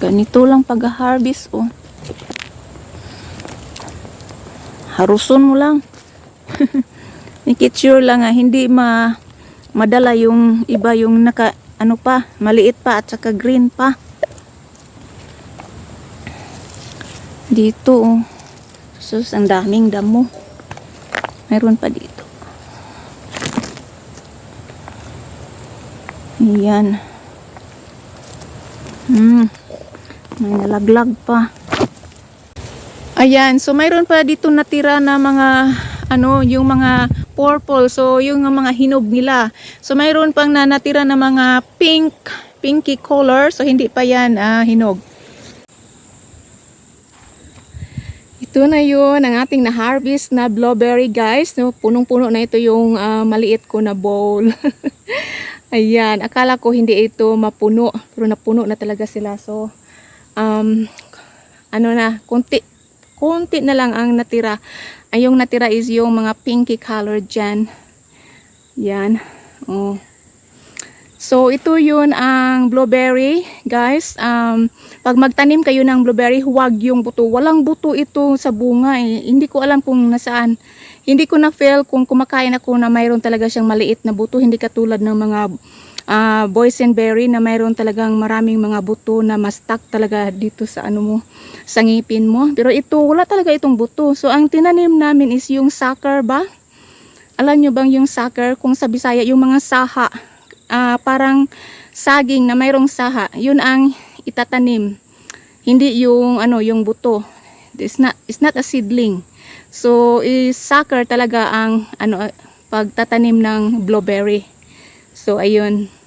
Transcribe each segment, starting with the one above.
Ganito lang pag-harvest, oh. Haruson mo lang. Make sure lang ah, hindi ma madala yung iba yung naka ano pa, maliit pa at saka green pa. Dito, oh. Sus, ang daming damo. Meron pa dito. Ayan. Hmm. May nalaglag pa. Ayan, so mayroon pa dito natira na mga ano, yung mga purple. So yung mga hinog nila. So mayroon pang na natira na mga pink, pinky color. So hindi pa yan ah, hinog. Ito na yun, ang ating na-harvest na blueberry guys. No, punong-puno na ito yung ah, maliit ko na bowl. Ayan, akala ko hindi ito mapuno. Pero napuno na talaga sila. So, um, ano na, kunti, kunti na lang ang natira. Ay, yung natira is yung mga pinky color dyan. Yan. Oh. So, ito yun ang blueberry, guys. Um, pag magtanim kayo ng blueberry, huwag yung buto. Walang buto ito sa bunga. Eh. Hindi ko alam kung nasaan. Hindi ko na-feel kung kumakain ako na mayroon talaga siyang maliit na buto. Hindi katulad ng mga uh, boysenberry na mayroon talagang maraming mga buto na mastak talaga dito sa ano mo, sa ngipin mo. Pero ito, wala talaga itong buto. So, ang tinanim namin is yung sucker ba? Alam nyo bang yung sucker? Kung sa Bisaya, yung mga saha ah, parang saging na mayroong saha, yun ang itatanim. Hindi yung ano, yung buto. It's not it's not a seedling. So, is sucker talaga ang ano pagtatanim ng blueberry. So, ayun.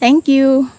Thank you.